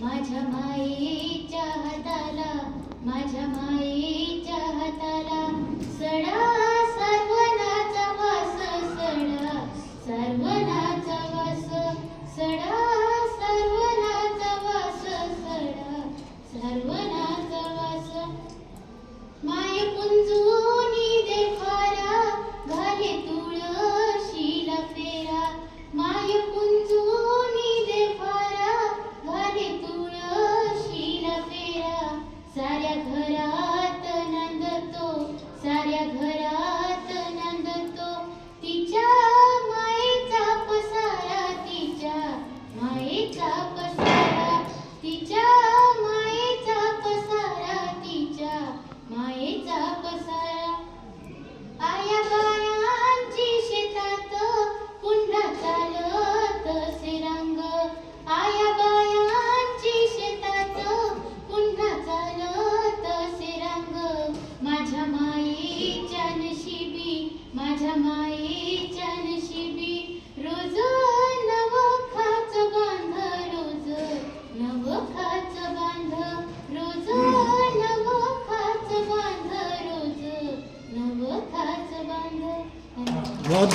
माझ्या माईच्या हाताला तिच्या मायेचा तिच्या मायेचा पसारा. आया शेतात पुन्हा आया बायांची शेतात माझ्या मायेच्या नशिबी माझ्या मायेच्या नशिबी. Вот